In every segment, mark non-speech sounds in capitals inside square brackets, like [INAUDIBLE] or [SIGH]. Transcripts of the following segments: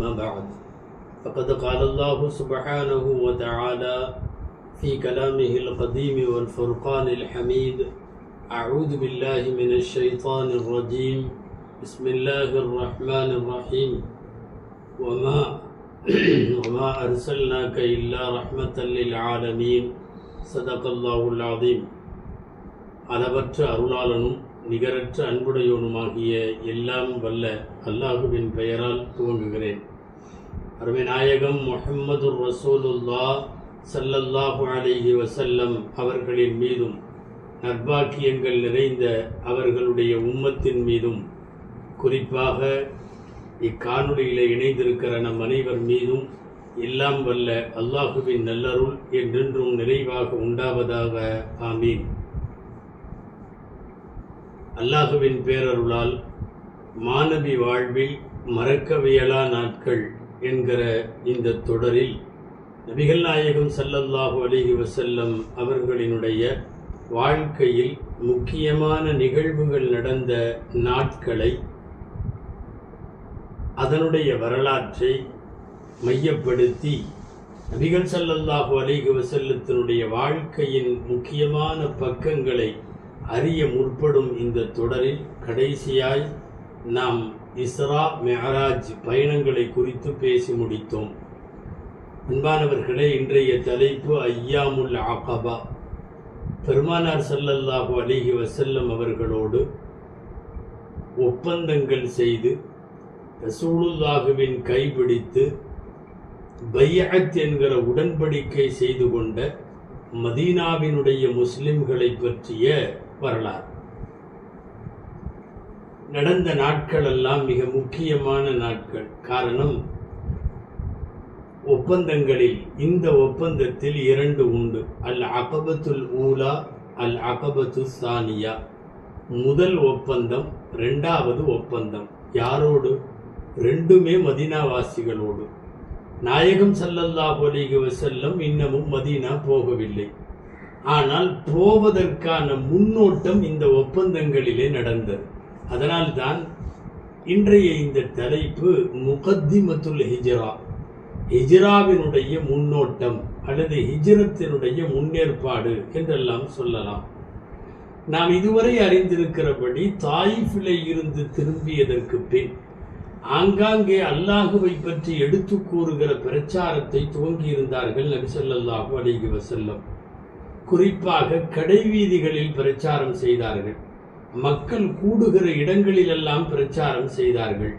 أما بعد فقد قال الله سبحانه وتعالى في كلامه القديم والفرقان الحميد أعوذ بالله من الشيطان الرجيم بسم الله الرحمن الرحيم وما [CLEARS THROAT] وما أرسلناك إلا رحمة للعالمين صدق الله العظيم அளவற்ற அருளாளனும் நிகரற்ற அன்புடையவனுமாகிய எல்லாம் வல்ல அல்லாஹுவின் பெயரால் துவங்குகிறேன் அருமை நாயகம் முஹம்மது ரசூலுல்லா சல்லல்லாஹு அலிஹி வசல்லம் அவர்களின் மீதும் நற்பாக்கியங்கள் நிறைந்த அவர்களுடைய உம்மத்தின் மீதும் குறிப்பாக இக்காணொலியில் இணைந்திருக்கிற நம் அனைவர் மீதும் எல்லாம் வல்ல அல்லாஹுவின் நல்லருள் என்றென்றும் நிறைவாக உண்டாவதாக ஆமீன். அல்லாஹுவின் பேரருளால் மாணவி வாழ்வில் மறக்கவியலா நாட்கள் என்கிற இந்த தொடரில் நபிகள் நாயகம் சல்லல்லாஹு அலிஹி வசல்லம் அவர்களினுடைய வாழ்க்கையில் முக்கியமான நிகழ்வுகள் நடந்த நாட்களை அதனுடைய வரலாற்றை மையப்படுத்தி நபிகள் சல்லல்லாஹு அலிஹி வசல்லத்தினுடைய வாழ்க்கையின் முக்கியமான பக்கங்களை அறிய முற்படும் இந்த தொடரில் கடைசியாய் நாம் இஸ்ரா மெஹராஜ் பயணங்களை குறித்து பேசி முடித்தோம். அன்பானவர்களே இன்றைய தலைப்பு ஐயாமுல் ஆகபா பெருமானார் சல்லல்லாஹு அலிஹி வசல்லம் அவர்களோடு ஒப்பந்தங்கள் செய்து ரசூலுல்லாஹுவின் கைபிடித்து பையத் என்கிற உடன்படிக்கை செய்து கொண்ட மதீனாவினுடைய முஸ்லிம்களை பற்றிய வரலாறு. நடந்த நாட்கள் எல்லாம் மிக முக்கியமான நாட்கள். காரணம் ஒப்பந்தங்களில் இந்த ஒப்பந்தத்தில் இரண்டு உண்டு. அல் அகபத்துல் ஊலா அல் அகபத்து சானியா. முதல் ஒப்பந்தம் ரெண்டாவது ஒப்பந்தம். யாரோடு? ரெண்டுமே மதினாவாசிகளோடு. நாயகம் ஸல்லல்லாஹு அலைஹி வசல்லம் இன்னமும் மதீனா போகவில்லை. ஆனால் போவதற்கான முன்னோட்டம் இந்த ஒப்பந்தங்களிலே நடந்தது. அதனால்தான் இன்றைய இந்த தலைப்பு முகத்திமத்துல் ஹிஜ்ரா. ஹிஜ்ராவினுடைய முன்னோட்டம் அல்லது ஹிஜ்ரத்தினுடைய முன்னேற்பாடு என்றெல்லாம் சொல்லலாம். நாம் இதுவரை அறிந்திருக்கிறபடி தாயிஃபிலே இருந்து திரும்பியதற்கு பின் ஆங்காங்கே அல்லாஹுவை பற்றி எடுத்து கூறுகிற பிரச்சாரத்தை துவங்கியிருந்தார்கள் நபிசல்லாஹு அலிகி வசல்லம் குறிப்பாக கடைவீதிகளில் பிரச்சாரம் செய்தார்கள். மக்கள் கூடுகிற இடங்களிலெல்லாம் பிரச்சாரம் செய்தார்கள்.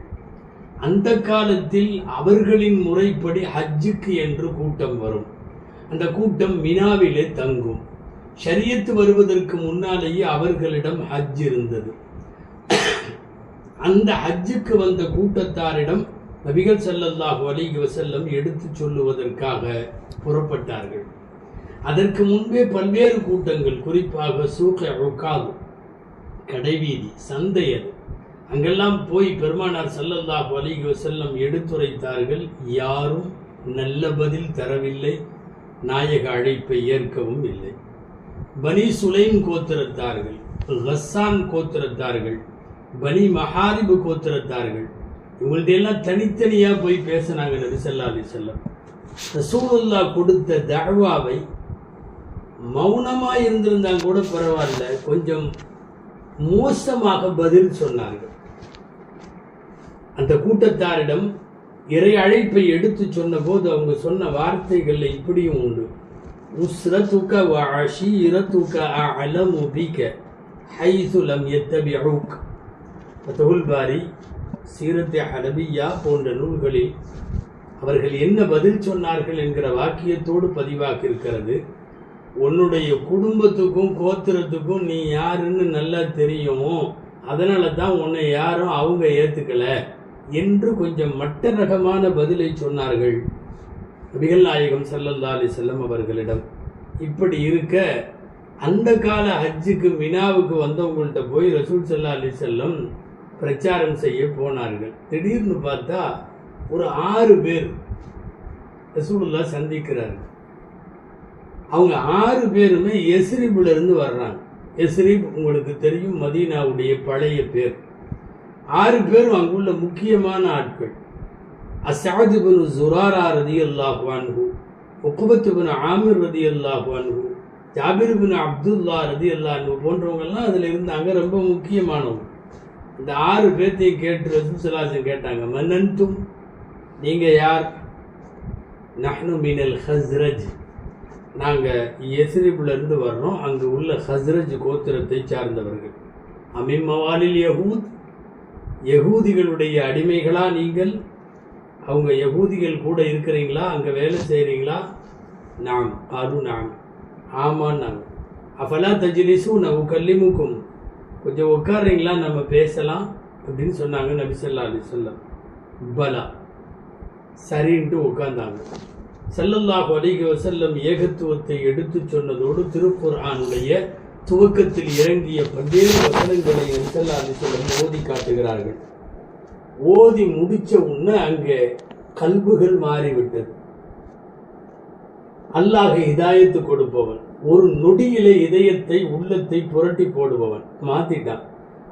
அந்த காலத்தில் அவர்களின் முறைப்படி ஹஜ்ஜுக்கு என்று கூட்டம் வரும். அந்த கூட்டம் மினாவிலே தங்கும். ஷரியத்து வருவதற்கு முன்னாலேயே அவர்களிடம் ஹஜ் இருந்தது. அந்த ஹஜ்ஜுக்கு வந்த கூட்டத்தாரிடம் நபிகள் செல்லல்லாஹு அலைஹி வசல்லம் எடுத்து சொல்லுவதற்காக புறப்பட்டார்கள். அதற்கு முன்பே பல்வேறு கூட்டங்கள் குறிப்பாக சூக்க உக்காது கடைவீதி சந்தை அது. அங்கெல்லாம் போய் பெருமானார் ஸல்லல்லாஹு வலிக செல்லம் எடுத்துரைத்தார்கள் யாரும் நல்ல பதில் தரவில்லை நாயக அழைப்பை ஏற்கவும் இல்லை. பனி சுலைம் கோத்திரத்தார்கள் ஹஸ்ஸான் கோத்திரத்தார்கள் பனி மஹாரிபு கோத்திரத்தார்கள் இவங்கள்ட்ட எல்லாம் தனித்தனியாக போய் பேசினாங்க நபி ஸல்லல்லாஹு செல்லம் வஸல்லம். ரசூலுல்லாஹ் கொடுத்த தழ்வாவை மௌனமாக இருந்திருந்தாங்க கூட பரவாயில்ல கொஞ்சம் மோசமாக பதில் சொன்னார்கள். அந்த கூட்டத்தாரிடம் இறை அழைப்பை எடுத்து சொன்ன போது அவங்க சொன்ன வார்த்தைகள்ல இப்படியும் உண்டு. உஸ்ரத்துக வ அஷீரத்துக அலம் பிக ஹைசு லம் யத்தபிஉக் ஃபதஹுல் பாரி சீரத் ஹலபியா போன்ற நூல்களில் அவர்கள் என்ன பதில் சொன்னார்கள் என்கிற வாக்கியத்தோடு பதிவாக்கியிருக்கிறது. இருக்கிறது உன்னுடைய குடும்பத்துக்கும் கோத்திரத்துக்கும் நீ யாருன்னு நல்லா தெரியும் அதனால தான் உன்னை யாரும் அவங்க ஏத்துக்கல என்று கொஞ்சம் மட்ட ரகமான பதிலை சொன்னார்கள். நபிகள் நாயகம் ஸல்லல்லாஹு செல்லம் அவர்களிடம் இப்படி இருக்க அந்த கால ஹஜ்ஜுக்கு மினாவுக்கு வந்தவங்கள்ட்ட போய் ரசூல் செல்லா அலி செல்லம் பிரச்சாரம் செய்ய போனார்கள். திடீர்னு பார்த்தா ஒரு ஆறு பேர் ரசூலுல்லாஹ் சந்திக்கிறார்கள். அவங்க ஆறு பேருமே எஸ்ரிபுல இருந்து வர்றாங்க. எஸ்ரிப் உங்களுக்கு தெரியும் மதீனாவுடைய பழைய பேர். ஆறு பேரும் அங்குள்ள முக்கியமான ஆட்கள். அசாது பின் ஜுராரா ரதி அல்லாஹ் அன்ஹு உக்குபத்து பின் ஆமிர் ரதி அல்லாஹ் ஜாபிர் பின் அப்துல்லா ரதி அல்லாஹ் போன்றவங்கெல்லாம் அதில் இருந்தாங்க ரொம்ப முக்கியமானவங்க. இந்த ஆறு பேர்த்தையும் கேட்டு ரசூசலாசன் கேட்டாங்க மன்னன்தும் நீங்கள் யார்? நஹ்னு மீனல் ஹஸ்ரஜ். நாங்கள் இருந்து வர்றோம். அங்கே உள்ள ஹஸ்ரஜ் கோத்திரத்தை சார்ந்தவர்கள். அமிமவாலில் யஹூத் யகூதிகளுடைய அடிமைகளா நீங்கள்? அவங்க யகூதிகள் கூட இருக்கிறீங்களா? அங்கே வேலை செய்கிறீங்களா நாம் அது நாம். ஆமாம் நாங்கள் அஃபலா தஜிலிசு நான் கல்லிமுக்கும் கொஞ்சம் உட்காருறீங்களா? நம்ம பேசலாம். அப்படின்னு சொன்னாங்க நபி சொல்லா அலைஹி பலா. சரின்ட்டு உட்காந்தாங்க ஸல்லல்லாஹு அலைஹி செல்லம் ஏகத்துவத்தை எடுத்துச் சொன்னதோடு திருக்குர்ஆனுடைய துவக்கத்தில் இறங்கிய பல்வேறு வசனங்களை செல்லா அலைஹி ஓதி காட்டுகிறார்கள். ஓதி முடிச்ச உடனே அங்கே கல்புகள் மாறிவிட்டது. அல்லாஹ் இதாயத்து கொடுப்பவன் ஒரு நொடியிலே இதயத்தை உள்ளத்தை புரட்டி போடுபவன். மாத்திட்டான்.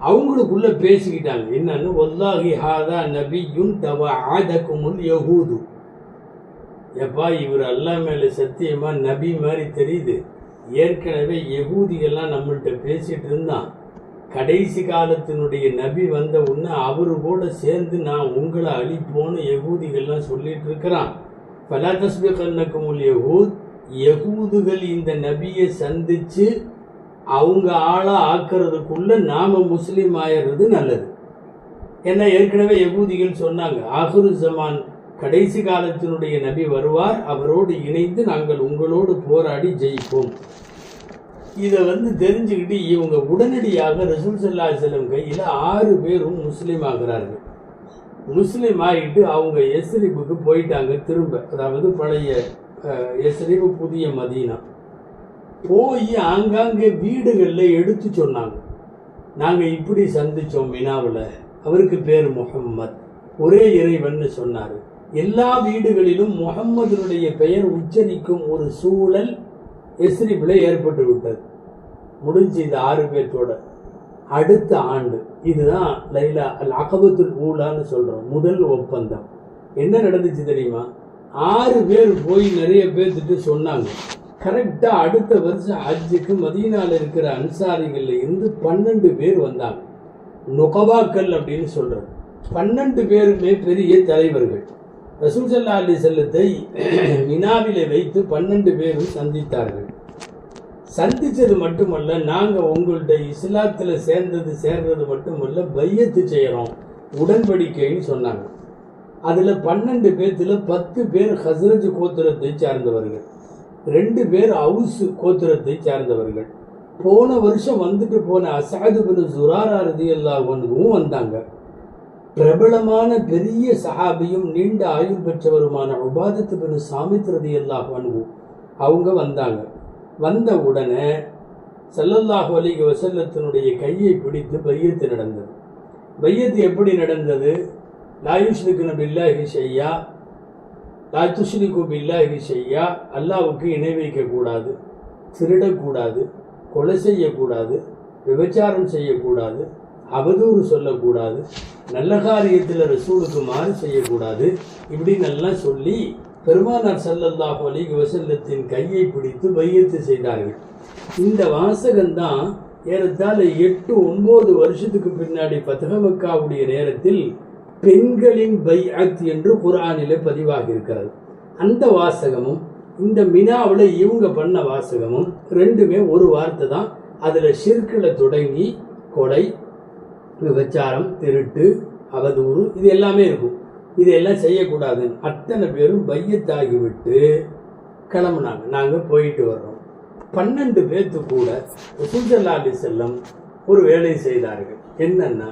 அவங்களுக்குள்ள பேசிக்கிட்டாங்க. என்னன்னு? வல்லாஹி ஹாதா நபியுன் தவ ஆதகுமுல் யஹூது எப்பா இவர் அல்லா மேலே சத்தியமாக நபி மாதிரி தெரியுது. ஏற்கனவே யகூதிகள்லாம் நம்மள்கிட்ட பேசிகிட்டு இருந்தான். கடைசி காலத்தினுடைய நபி வந்த உடனே அவரு கூட சேர்ந்து நான் உங்களை அழிப்போன்னு யகூதிகள்லாம் சொல்லிட்டு இருக்கிறான். பலாதஸ்மி கண்ணக்குமுல் யகூத் யகூதுகள் இந்த நபியை சந்தித்து அவங்க ஆளாக ஆக்கிறதுக்குள்ளே நாம் முஸ்லீம் ஆயிடுறது நல்லது. ஏன்னா ஏற்கனவே யகூதிகள் சொன்னாங்க ஆகுரு ஜமான் கடைசி காலத்தினுடைய நபி வருவார் அவரோடு இணைந்து நாங்கள் உங்களோடு போராடி ஜெயிப்போம். இதை வந்து தெரிஞ்சுக்கிட்டு இவங்க உடனடியாக ரசூல் சல்லா செல்லம் கையில் ஆறு பேரும் முஸ்லீம் ஆகிறார்கள். முஸ்லீம் ஆகிட்டு அவங்க எஸ்ரிப்புக்கு போயிட்டாங்க திரும்ப. அதாவது பழைய அஹ், எஸ்ரிப்பு புதிய மதீனா. போய் ஆங்காங்கே வீடுகளில் எடுத்து சொன்னாங்க. நாங்கள் இப்படி சந்தித்தோம் மினாவில். அவருக்கு பேர் முகம்மத் ஒரே இறைவன்னு சொன்னார். எல்லா வீடுகளிலும் முகம்மதுனுடைய பெயர் உச்சரிக்கும் ஒரு சூழல் எஸ்ரிபில் ஏற்பட்டு விட்டது. முடிஞ்சு இந்த ஆறு பேர்த்தோட அடுத்த ஆண்டு இதுதான் லைலா அல் அகபத்துல் ஊலான்னு சொல்கிறோம் முதல் ஒப்பந்தம். என்ன நடந்துச்சு தெரியுமா? ஆறு பேர் போய் நிறைய பேர்த்துட்டு சொன்னாங்க. கரெக்டாக அடுத்த வருஷம் ஹஜ்ஜுக்கு மதீனால இருக்கிற அன்சாரிகள்ல இருந்து பன்னெண்டு பேர் வந்தாங்க. நுகபாக்கள் அப்படின்னு சொல்றது பன்னெண்டு பேருமே பெரிய தலைவர்கள். ரசூல் சல்லா அலி செல்லத்தை மினாவிலே வைத்து பன்னெண்டு பேரும் சந்தித்தார்கள். சந்தித்தது மட்டுமல்ல நாங்கள் உங்கள்கிட்ட இஸ்லாத்தில் சேர்ந்தது சேர்றது மட்டுமல்ல பையத்து செய்கிறோம் உடன்படிக்கைன்னு சொன்னாங்க. அதில் பன்னெண்டு பேர்த்தில் பத்து பேர் ஹஸ்ரஜ் கோத்திரத்தை சார்ந்தவர்கள் ரெண்டு பேர் அவுஸ் கோத்திரத்தை சார்ந்தவர்கள். போன வருஷம் வந்துட்டு போன அசாது பின் சுராரா எல்லா அல்லாஹ்வும் வந்தாங்க. பிரபலமான பெரிய சஹாபியும் நீண்ட ஆயுள் பெற்றவருமான உபாதத்து பின் சாமித் ரதி அல்லாஹ் அவங்க வந்தாங்க. வந்த உடனே ஸல்லல்லாஹு அலிக வசல்லத்தினுடைய கையை பிடித்து பையத்து நடந்தது. பையத்து எப்படி நடந்தது? லாயுஷ்ரிக்கு பில்லாஹி ஷையா லா துஷ்ரிக்கு பில்லாஹி செய்யா அல்லாவுக்கு இணை வைக்கக்கூடாது திருடக்கூடாது கொலை செய்யக்கூடாது விபச்சாரம் செய்யக்கூடாது அவதூறு சொல்லக்கூடாது. நல்ல காரியத்தில் ரசூலுக்கு மாறு செய்யக்கூடாது. இப்படின்னு எல்லாம் சொல்லி பெருமானார் சல்லல்லாஹ் அலைஹி வசல்லத்தின் கையை பிடித்து பையத்து செய்தார்கள். இந்த வாசகம்தான் ஏறத்தாழ எட்டு ஒன்பது வருஷத்துக்கு பின்னாடி பத்தகமக்காவுடைய நேரத்தில் பெண்களின் பைஅத் என்று குர்ஆனிலே பதிவாகியிருக்கிறது. அந்த வாசகமும் இந்த மினாவில் இவங்க பண்ண வாசகமும் ரெண்டுமே ஒரு வார்த்தை தான். அதில் ஷிர்கில் தொடங்கி கொடை விபச்சாரம் திருட்டு அவதூறு இது எல்லாமே இருக்கும். இதெல்லாம் செய்யக்கூடாது அத்தனை பேரும் பையத்தாகிவிட்டு கிளம்புனாங்க. நாங்கள் போயிட்டு வர்றோம். பன்னெண்டு பேர்த்து கூட ரசூலுல்லாஹி செல்லம் ஒரு வேலை செய்தார்கள். என்னன்னா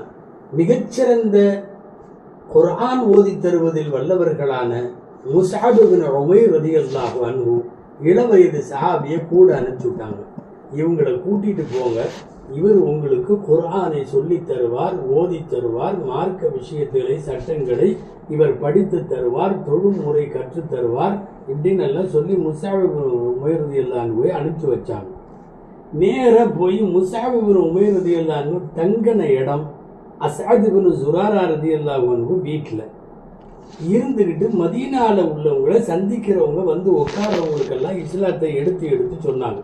மிகச்சிறந்த குரான் ஓதி தருவதில் வல்லவர்களான முசாபு பின் உமைர் அன்பு இளவயது சஹாபியை கூட அனுப்பிச்சு விட்டாங்க. இவங்களை கூட்டிட்டு போங்க. இவர் உங்களுக்கு குர்ஆனை சொல்லித் தருவார் ஓதி தருவார் மார்க்க விஷயங்களை சட்டங்களை இவர் படித்து தருவார் தொழுமுறை கற்றுத் தருவார் இப்படின்னு எல்லாம் சொல்லி முசாபு உமேரதி எல்லாம் போய் அனுப்பிச்சு வச்சாங்க. நேராக போய் முசாபு உமேரதி எல்லாம் தங்கின இடம் அசாது சுராரா ஜுராரா ரதி அல்லாஹ் வீட்டில் இருந்துக்கிட்டு மதீனாவில் உள்ளவங்களை சந்திக்கிறவங்க வந்து உட்கார்றவங்களுக்கெல்லாம் இஸ்லாத்தை எடுத்து எடுத்து சொன்னாங்க.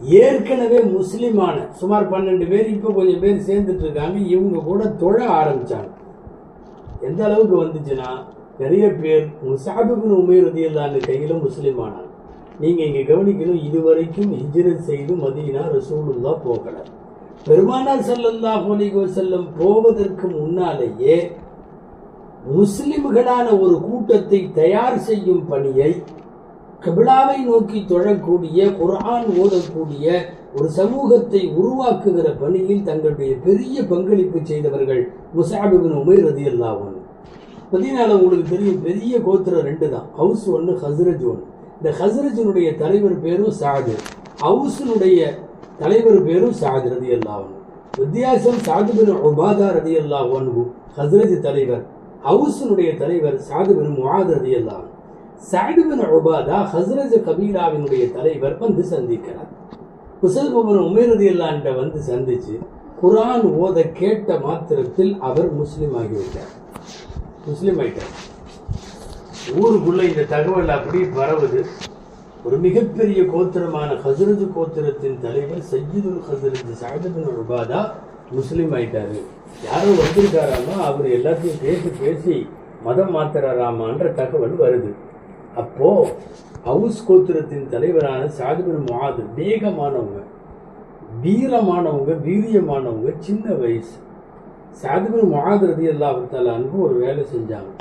ஏற்கனவே முஸ்லிமான சுமார் பன்னெண்டு பேர் இப்போ கொஞ்சம் பேர் சேர்ந்துட்டு இருக்காங்க இவங்க கூட தொழ ஆரம்பிச்சாங்க. எந்த அளவுக்கு வந்துச்சுன்னா நிறைய பேர் முசாபிபின் உமேர் ரதியல்லான்னு கையில் முஸ்லீம் ஆனாங்க. நீங்கள் இங்கே கவனிக்கணும் இதுவரைக்கும் ஹிஜ்ரத் செய்து மதீனா ரசூலுல்லா போகலை. பெருமானார் செல்லந்தா போலிகோ செல்லம் போவதற்கு முன்னாலேயே முஸ்லிம்களான ஒரு கூட்டத்தை தயார் செய்யும் பணியை கிபிலாவை நோக்கி தொழக்கூடிய குர்ஆன் ஓதக்கூடிய ஒரு சமூகத்தை உருவாக்குகிற பணியில் தங்களுடைய பெரிய பங்களிப்பு செய்தவர்கள் முசாபிபின் உமைர் ரதி அல்லாவன் மதீனால உங்களுக்கு தெரியும் பெரிய கோத்திரம் ரெண்டு தான். ஹவுஸ் ஒன்று ஹஸ்ரஜ் ஒன்று இந்த ஹஸ்ரஜினுடைய தலைவர் பேரும் சாது ஹவுஸினுடைய தலைவர் பேரும் சாது ரதி அல்லாவன் வித்தியாசம் சாதுபின் உபாதா ரதி அல்லாஹு ஹசரஜ் தலைவர். ஹவுஸினுடைய தலைவர் சாதுபின் பின் ரதி அல்லாவன் சாது உபாதா ஹஸ்ரஜ் கபீலாவினுடைய தலைவர் வந்து சந்திக்கிறார். குசல் பவன் உமேர் அல்லான்ட்ட வந்து சந்திச்சு குரான் ஓத கேட்ட மாத்திரத்தில் அவர் முஸ்லீம் ஆகிவிட்டார். முஸ்லீம் ஆயிட்டார். ஊருக்குள்ள இந்த தகவல் அப்படி பரவுது. ஒரு மிகப்பெரிய கோத்திரமான ஹசரத் கோத்திரத்தின் தலைவர் சையீதுல் ஹசரத் சாயதபின் உபாதா முஸ்லீம் ஆயிட்டாரு. யாரும் வந்திருக்காராமா? அவர் எல்லாத்தையும் பேசி பேசி மதம் மாத்துறாராமான்ற தகவல் வருது. அப்போ ஹவுஸ் கோத்திரத்தின் தலைவரான சாதுபின் முகாது வேகமானவங்க வீரமானவங்க வீரியமானவங்க சின்ன வயசு. சாதுபின் முகாதிரதி எல்லா அன்பு ஒரு வேலை செஞ்சாங்க.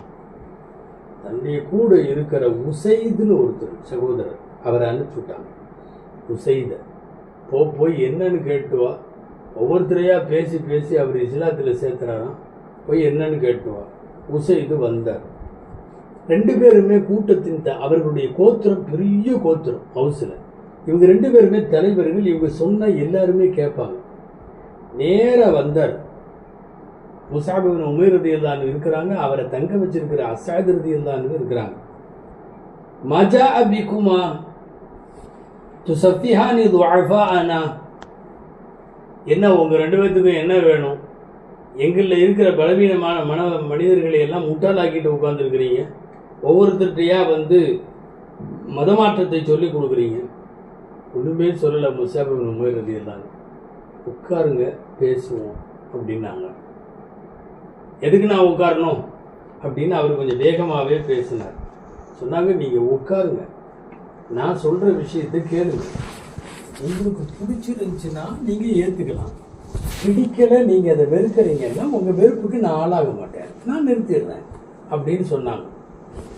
தன்னுடைய கூட இருக்கிற உசைதுன்னு ஒருத்தர் சகோதரர் அவரை அனுப்பிச்சுட்டாங்க. உசைத போ போய் என்னன்னு கேட்டுவா ஒவ்வொருத்தரையாக பேசி பேசி அவர் இஸ்லாத்தில் சேர்த்துறாராம். போய் என்னன்னு கேட்டுவா உசைது வந்தார். ரெண்டு பேருமே கூட்டத்தின் த அவர்களுடைய கோத்திரம் பெரிய கோத்திரம் ஹவுஸில். இவங்க ரெண்டு பேருமே தலைவர்கள் இவங்க சொன்ன எல்லாருமே கேட்பாங்க. நேராக வந்தார். முசாபின் உமைர் ரதியல்லான் இருக்கிறாங்க அவரை தங்க வச்சிருக்கிற அசாத் ரதியல்லான் இருக்கிறாங்க. மஜா அபிகுமா துசஃபிஹானி துவாஃபா ஆனா என்ன உங்கள் ரெண்டு பேர்த்துக்கும் என்ன வேணும்? எங்களில் இருக்கிற பலவீனமான மன மனிதர்களை எல்லாம் முட்டாளாக்கிட்டு உட்காந்துருக்கிறீங்க ஒவ்வொருத்தர்கிட்டயா வந்து மதமாற்றத்தை சொல்லி கொடுக்குறீங்க. ஒன்றுமே சொல்லலை முசாபிபின் உமைர் ரதியல்லான் உட்காருங்க பேசுவோம் அப்படின்னாங்க. எதுக்கு நான் உட்காரணும்? அப்படின்னு அவர் கொஞ்சம் வேகமாகவே பேசினார். சொன்னாங்க நீங்கள் உட்காருங்க. நான் சொல்கிற விஷயத்தை கேளுங்க. உங்களுக்கு பிடிச்சிருந்துச்சுன்னா நீங்கள் ஏற்றுக்கலாம் பிடிக்கலை நீங்கள் அதை வெறுக்கிறீங்கன்னா உங்கள் வெறுப்புக்கு நான் ஆளாக மாட்டேன். நான் நிறுத்திடுறேன். அப்படின்னு சொன்னாங்க.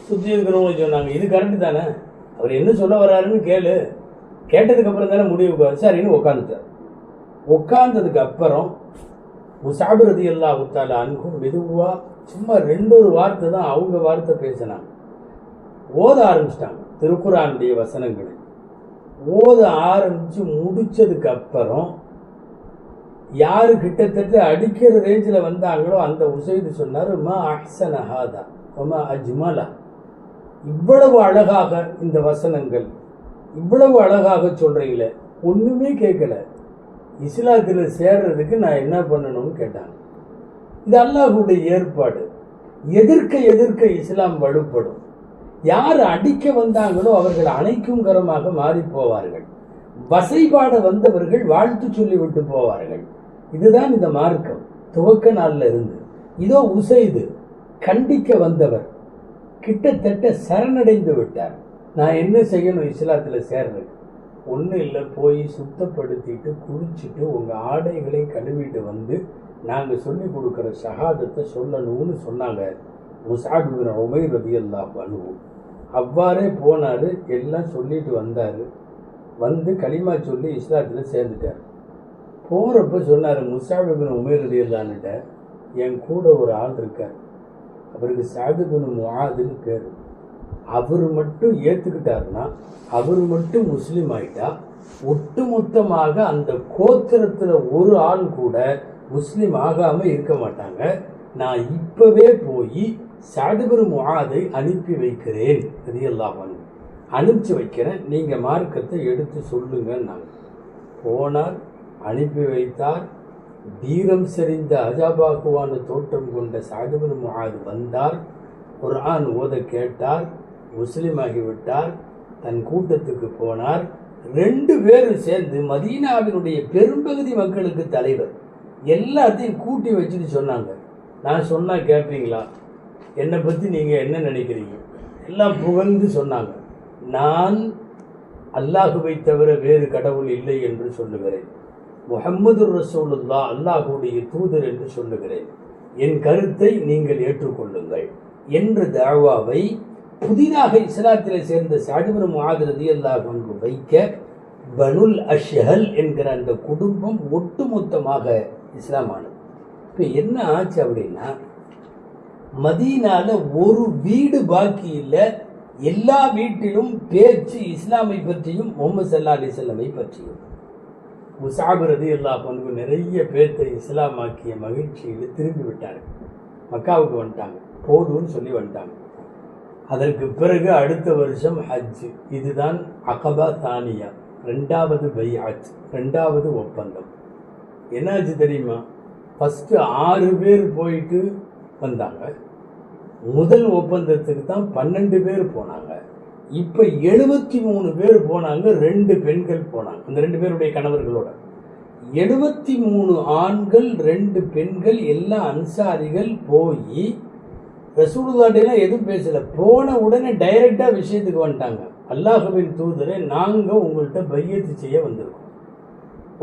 சுற்றி இருக்கிறவங்க சொன்னாங்க. இது கரெக்டு தானே? அவர் என்ன சொல்ல வர்றாருன்னு கேளு. கேட்டதுக்கப்புறம் தானே முடிவு சரின்னு உட்காந்துட்டார் உட்காந்ததுக்கு அப்புறம் முசாபிரதி எல்லா உத்தால அன்பும் மெதுவாக சும்மா ரெண்டு ஒரு வார்த்தை தான் அவங்க வார்த்தை பேசினாங்க. ஓத ஆரம்பிச்சிட்டாங்க. திருக்குறானுடைய வசனங்களை. ஓத ஆரம்பித்து முடித்ததுக்கு அப்புறம் யாரு கிட்டத்தட்ட அடிக்கிற ரேஞ்சில் வந்தாங்களோ அந்த உசைடு சொன்னார் மா அஹ்சன ஹாதா ஒமா அஜ்மலா. இவ்வளவு அழகாக இந்த வசனங்கள் இவ்வளவு அழகாக சொல்கிறீங்களே ஒன்றுமே கேட்கல. இஸ்லாத்தில் சேர்றதுக்கு நான் என்ன பண்ணணும்னு கேட்டாங்க. இது அல்லாஹுடைய ஏற்பாடு. எதிர்க்க எதிர்க்க இஸ்லாம் வலுப்படும். யார் அடிக்க வந்தாங்களோ அவர்கள் அணைக்கும் கரமாக மாறி போவார்கள். வசைபாட வந்தவர்கள் வாழ்த்து சொல்லி விட்டு போவார்கள். இதுதான் இந்த மார்க்கம். துவக்க நாளில் இருந்து. இதோ உசைது கண்டிக்க வந்தவர். கிட்டத்தட்ட சரணடைந்து விட்டார். நான் என்ன செய்யணும்? இஸ்லாத்தில் சேர்றது ஒன்றும் இல்லை போய் சுத்தப்படுத்திட்டு குளிச்சுட்டு உங்கள் ஆடைகளை கழுவிட்டு வந்து நாங்கள் சொல்லி கொடுக்குற ஷஹாதத்தை சொல்லணும்னு சொன்னாங்க. முசாபிபின் உமைர் ரதி அல்லா பண்ணுவோம் அவ்வாறே போனார் எல்லாம் சொல்லிட்டு வந்தார். வந்து களிமா சொல்லி இஸ்லாத்தில் சேர்ந்துட்டார். போகிறப்ப சொன்னார் முசாபிபின் உமைர் ரதி அல்லான்னுட்ட என் கூட ஒரு ஆள் இருக்கார். அவருக்கு சாதுபின் முகாதுன்னு பேர். அவர் மட்டும் ஏற்றுக்கிட்டாருன்னா அவர் மட்டும் முஸ்லீம் ஆயிட்டா ஒட்டுமொத்தமாக அந்த கோத்திரத்தில் ஒரு ஆள் கூட முஸ்லீம் ஆகாமல் இருக்க மாட்டாங்க. நான் இப்போவே போய் சாதுபர் முகாதை அனுப்பி வைக்கிறேன் ரதியல்லாஹு அனுப்பிச்சு வைக்கிறேன் நீங்கள் மார்க்கத்தை எடுத்து சொல்லுங்கன்னாங்க. போனார் அனுப்பி வைத்தார் வீரம் செறிந்த அஜாபாகுவான தோற்றம் கொண்ட சாகிபின் முஆது வந்தார். குர்ஆன் ஓத கேட்டார் முஸ்லீமாகிவிட்டார் தன் கூட்டத்துக்கு போனார். ரெண்டு பேரும் சேர்ந்து மதீனாவினுடைய பெரும்பகுதி மக்களுக்கு தலைவர். எல்லாத்தையும் கூட்டி வச்சுட்டு சொன்னாங்க. நான் சொன்னால் கேட்பீங்களா? என்னை பற்றி நீங்கள் என்ன நினைக்கிறீங்க? எல்லாம் புகழ்ந்து சொன்னாங்க. நான் அல்லாஹுவை தவிர வேறு கடவுள் இல்லை என்று சொல்லுகிறேன். முகம்மது ரசூலுல்லா அல்லாஹுடைய தூதர் என்று சொல்லுகிறேன். என் கருத்தை நீங்கள் ஏற்றுக்கொள்ளுங்கள் என்ற தாவாவை புதிதாக இஸ்லாத்தில் சேர்ந்த சாடிபுர மாதிரி அல்லாஹ் அங்கு வைக்க பனுல் அஷ்ஹல் என்கிற அந்த குடும்பம் ஒட்டுமொத்தமாக இஸ்லாமானது. இப்போ என்ன ஆச்சு அப்படின்னா மதீனால ஒரு வீடு பாக்கி இல்லை எல்லா வீட்டிலும் பேச்சு இஸ்லாமை பற்றியும் முகமது சல்லா அலி பற்றியும். முசாபிரதி எல்லா பண்பு நிறைய பேர்த்தை இஸ்லாமாக்கிய மகிழ்ச்சியில் திரும்பி விட்டார். மக்காவுக்கு வந்துட்டாங்க. போதும்னு சொல்லி வந்துட்டாங்க. அதற்கு பிறகு அடுத்த வருஷம் ஹஜ்ஜு. இதுதான் அகபா தானியா. ரெண்டாவது பையாஜ் ரெண்டாவது ஒப்பந்தம். என்னாச்சு தெரியுமா? ஃபஸ்ட்டு ஆறு பேர் போயிட்டு வந்தாங்க. முதல் ஒப்பந்தத்துக்கு தான் பன்னெண்டு பேர் போனாங்க. இப்போ எழுபத்தி மூணு பேர் போனாங்க ரெண்டு பெண்கள் போனாங்க. அந்த ரெண்டு பேருடைய கணவர்களோட. எழுபத்தி மூணு ஆண்கள் ரெண்டு பெண்கள் எல்லாம் அன்சாரிகள் போய் ரசூலுதாட்டிலாம் எதுவும் பேசலை. போன உடனே டைரெக்டாக விஷயத்துக்கு வந்துட்டாங்க. அல்லாஹுவின் தூதரை நாங்கள் உங்கள்கிட்ட பையத்து செய்ய வந்திருக்கோம்.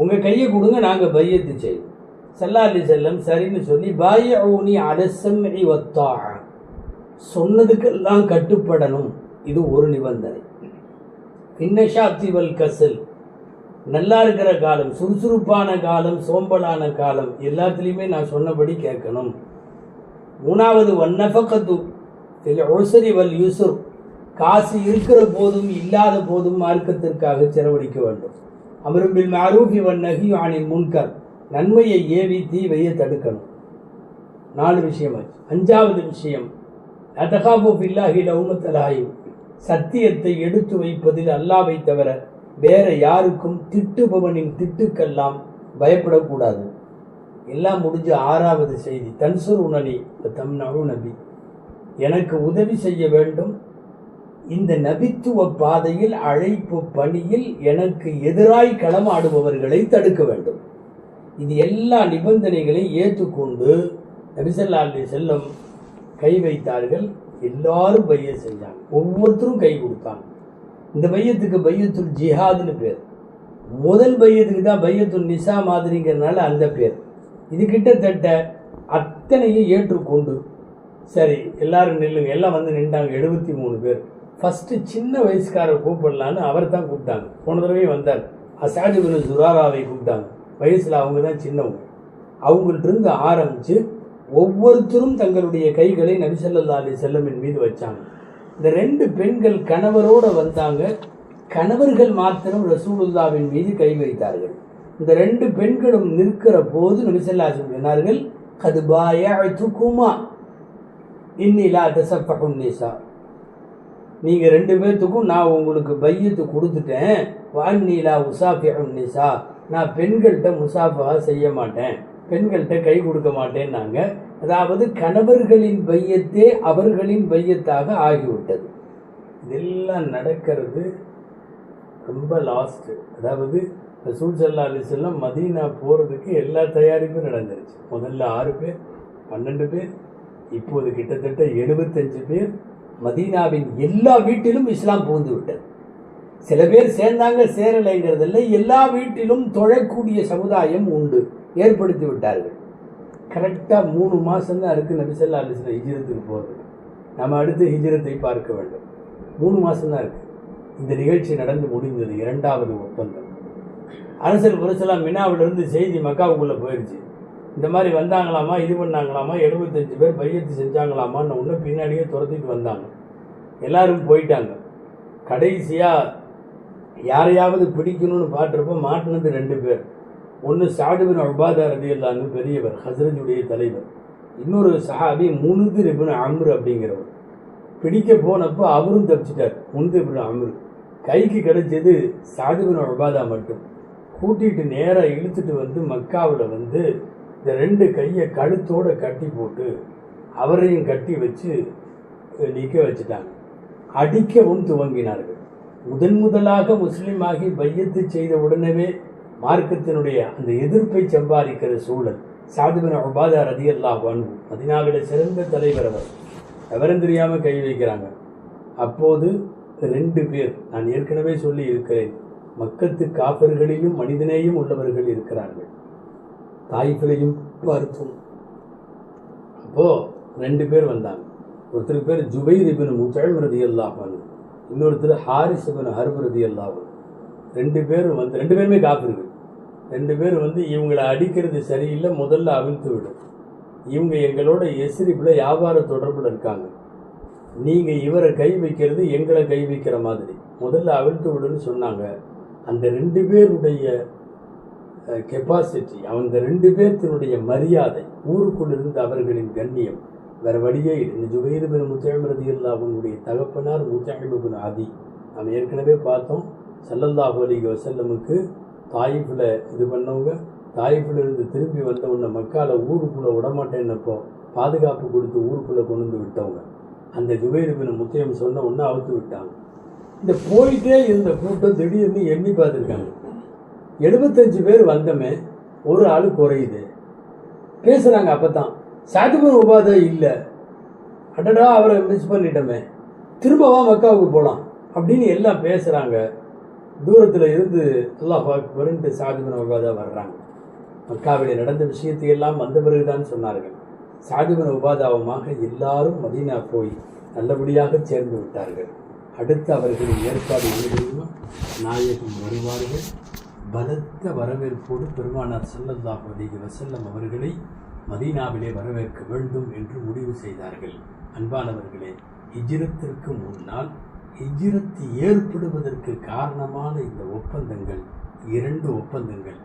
உங்கள் கையை கொடுங்க நாங்கள் பையத்து செய்வோம். சல்லா அலி செல்லம் சரின்னு சொல்லி பாய ஊனி அலசம் ஒத்தா சொன்னதுக்கெல்லாம் கட்டுப்படணும். இது ஒரு நிபந்தனை. பின்னஷாப்திவல் கசல். நல்லா இருக்கிற காலம் சுறுசுறுப்பான காலம் சோம்பலான காலம் எல்லாத்துலேயுமே நான் சொன்னபடி கேட்கணும். மூணாவது வன்னஃபக்கத்து ஒசரி வல் யூசுர் காசு இருக்கிற போதும் இல்லாத போதும் மார்க்கத்திற்காக செலவழிக்க வேண்டும். அமரும்பில் மாரூபி வன் நகி ஆனின் முன்கர். நன்மையை ஏவி தீவையை தடுக்கணும். நாலு விஷயம் ஆச்சு. அஞ்சாவது விஷயம் அதகாபு பில்லாஹி லவுமத்தலாயும் சத்தியத்தை எடுத்து வைப்பதில் அல்லாவை தவிர வேற யாருக்கும் திட்டுபவனின் திட்டுக்கெல்லாம் பயப்படக்கூடாது. எல்லாம் முடிஞ்ச ஆறாவது செய்தி. தன்சுர் உணனி தம் நபி. எனக்கு உதவி செய்ய வேண்டும். இந்த நபித்துவ பாதையில் அழைப்பு பணியில் எனக்கு எதிராய் களமாடுபவர்களை தடுக்க வேண்டும். இது எல்லா நிபந்தனைகளையும் ஏற்றுக்கொண்டு நபிசல்லா அலி செல்லம் கை வைத்தார்கள். எல்லாரும் பைய செஞ்சாங்க. ஒவ்வொருத்தரும் கை கொடுத்தாங்க. இந்த பையத்துக்கு பையத்துல் ஜிஹாதுன்னு பேர். முதல் பையத்துக்கு தான் பையத்துல் நிசா மாதிரிங்கிறதுனால அந்த பேர். இது கிட்டத்தட்ட அத்தனையும் ஏற்றுக்கொண்டு சரி எல்லாரும் நில்லுங்க. எல்லாம் வந்து நின்றாங்க. எழுபத்தி மூணு பேர். ஃபஸ்ட்டு சின்ன வயசுக்காரர் கூப்பிடலான்னு அவர் தான் கூப்பிட்டாங்க. போன தடவையும் வந்தார். அசாஜுபின் ஜுராராவை கூப்பிட்டாங்க. வயசில் அவங்க தான் சின்னவங்க. அவங்கள்ட்ட இருந்து ஆரம்பித்து ஒவ்வொருத்தரும் தங்களுடைய கைகளை நபிசல்லா அலி செல்லமின் மீது வச்சாங்க. இந்த ரெண்டு பெண்கள் கணவரோடு வந்தாங்க. கணவர்கள் மாத்திரம் ரசூலுல்லாவின் மீது கை வைத்தார்கள். இந்த ரெண்டு பெண்களும் நிற்கிற போது நபிசல்லா சொன்னார்கள் கதுபாயுமா இன்னிலா தசப்பகும் நிசா நீங்கள் ரெண்டு பேர்த்துக்கும் நான் உங்களுக்கு பையத்து கொடுத்துட்டேன். வான்னீலா உசாஃபியும் நீசா நான் பெண்கள்கிட்ட முசாஃபா செய்ய மாட்டேன். பெண்கள்கிட்ட கை கொடுக்க மாட்டேன்னாங்க. அதாவது கணவர்களின் பையத்தே அவர்களின் பையத்தாக ஆகிவிட்டது. இதெல்லாம் நடக்கிறது ரொம்ப லாஸ்ட்டு அதாவது ரசூல் சல்லா அலிசல்லாம் மதீனா போகிறதுக்கு எல்லா தயாரிப்பும் நடந்துருச்சு. முதல்ல ஆறு பேர் பன்னெண்டு பேர் இப்போது கிட்டத்தட்ட எழுபத்தஞ்சு பேர் மதீனாவின் எல்லா வீட்டிலும் இஸ்லாம் புகுந்து விட்டது. சில பேர் சேர்ந்தாங்க சேரலைங்கிறதில்ல. எல்லா வீட்டிலும் தொழக்கூடிய சமுதாயம் உண்டு. ஏற்படுத்தி விட்டார்கள். கரெக்டாக மூணு மாதம் தான் இருக்குது நபிசல்லா அலிஸ்லாம் ஹிஜிரத்துக்கு போகிறது நம்ம அடுத்து ஹிஜிரத்தை பார்க்க வேண்டும். மூணு மாதம் தான் இருக்குது இந்த நிகழ்ச்சி நடந்து முடிந்தது இரண்டாவது ஒப்பந்தம். அரசர் புரசலாம் மினாவிலிருந்து செய்தி மக்காவுக்குள்ளே போயிடுச்சு இந்த மாதிரி வந்தாங்களாமா இது பண்ணாங்களாமா எழுபத்தஞ்சு பேர் பையத்து செஞ்சாங்களாமான்னு ஒன்று பின்னாடியே துரத்திட்டு வந்தாங்க. எல்லாரும் போயிட்டாங்க. கடைசியாக யாரையாவது பிடிக்கணும்னு பாட்டுறப்ப மாட்டினது ரெண்டு பேர். ஒன்று சாதுபின் அபாதா ரதி அல்லான்னு பெரியவர் ஹசரஜுடைய தலைவர். இன்னொரு சஹாபி முனுது இபின் அம்ரு அப்படிங்கிறவர். பிடிக்க போனப்போ அவரும் தப்பிச்சிட்டார் முனுது இபின் அம்ரு. கைக்கு கிடைச்சது சாதுபின் அபாதா மட்டும். கூட்டிகிட்டு நேராக இழுத்துட்டு வந்து மக்காவில் வந்து இந்த ரெண்டு கையை கழுத்தோடு கட்டி போட்டு அவரையும் கட்டி வச்சு நிற்க வச்சுட்டாங்க. அடிக்கவும் துவங்கினார்கள். முதன் முதலாக முஸ்லீமாகி பையத்து செய்த உடனே மார்க்கத்தினுடைய அந்த எதிர்ப்பை சம்பாதிக்கிற சூழல். சாதுபின் உபாதா ரதி அல்லாஹ் அன்பு மதினாவிட சிறந்த தலைவர் அவர். விவரம் தெரியாமல் கை வைக்கிறாங்க. அப்போது ரெண்டு பேர் நான் ஏற்கனவே சொல்லி இருக்கிறேன் மக்கத்து காப்பர்களிலும் மனிதனேயும் உள்ளவர்கள் இருக்கிறார்கள். தாய்களையும் பார்த்தும். அப்போது ரெண்டு பேர் வந்தாங்க. ஒருத்தருக்கு பேர் ஜுபைர் இபின் முத்தழம் ரதி அல்லாஹன் இன்னொருத்தர் ஹாரிஸ் இபின் ஹர்ப் ரதி அல்லாஹன் ரெண்டு பேரும் வந்து ரெண்டு பேருமே காப்பிருக்கு ரெண்டு பேர் வந்து இவங்களை அடிக்கிறது சரியில்லை முதல்ல அவிழ்த்து விடும் இவங்க எங்களோட எசிரிப்பில் வியாபார தொடர்பில் இருக்காங்க. நீங்கள் இவரை கை வைக்கிறது எங்களை கை வைக்கிற மாதிரி. முதல்ல அவிழ்த்து விடுன்னு சொன்னாங்க. அந்த ரெண்டு பேருடைய கெப்பாசிட்டி அந்த ரெண்டு பேர்த்தினுடைய மரியாதை ஊருக்குள் இருந்த அவர்களின் கண்ணியம் வேறு வழியே இல்லை. இந்த ஜுபைர் பின் முத்தழமரதி இல்லா அவனுடைய தகப்பனார் முத்தழமிபின் ஆதி நாம் ஏற்கனவே பார்த்தோம் சல்லல்லாஹு அலைஹி செல்லமுக்கு தாயிஃபில் இது பண்ணவங்க தாயிஃபில் இருந்து திரும்பி வந்த உடனே மக்கால ஊருக்குள்ளே விடமாட்டேன்னப்போ பாதுகாப்பு கொடுத்து ஊருக்குள்ளே கொண்டு வந்து விட்டவங்க. அந்த ஜுபைர் முத்தையம் சொன்ன ஒன்று அவுத்து விட்டாங்க. இந்த போயிட்டே இருந்த கூட்டம் திடீர்னு எண்ணி பார்த்துருக்காங்க. எழுபத்தஞ்சு பேர் வந்தமே ஒரு ஆள் குறையுது. பேசுகிறாங்க அப்போ தான் சாத்துபன் உபாதை இல்லை. அடடா அவரை மிஸ் பண்ணிட்டோமே. திரும்பவா மக்காவுக்கு போகலாம் அப்படின்னு எல்லாம் பேசுகிறாங்க தூரத்தில் இருந்து அல்லாஹ் அக்பர்ன்ட்டு சாதுபன் உபாதா வர்றாங்க. மக்காவிலே நடந்த விஷயத்தை எல்லாம் வந்த பிறகுதான் சொன்னார்கள். சாதுபன் உபாதாவுமாக எல்லாரும் மதீனா போய் நல்லபடியாக சேர்ந்து விட்டார்கள். அடுத்து அவர்களின் ஏற்பாடு என்ன நாயகம் வருவார்கள். பலத்த வரவேற்போடு பெருமானார் ஸல்லல்லாஹு அலைஹி வசல்லம் அவர்களை மதீனாவிலே வரவேற்க வேண்டும் என்று முடிவு செய்தார்கள். அன்பானவர்களே ஹிஜ்ரத்திற்கு முன்னால் ஹிஜ்ரத்து ஏற்படுவதற்கு காரணமான இந்த ஒப்பந்தங்கள் இரண்டு ஒப்பந்தங்கள்.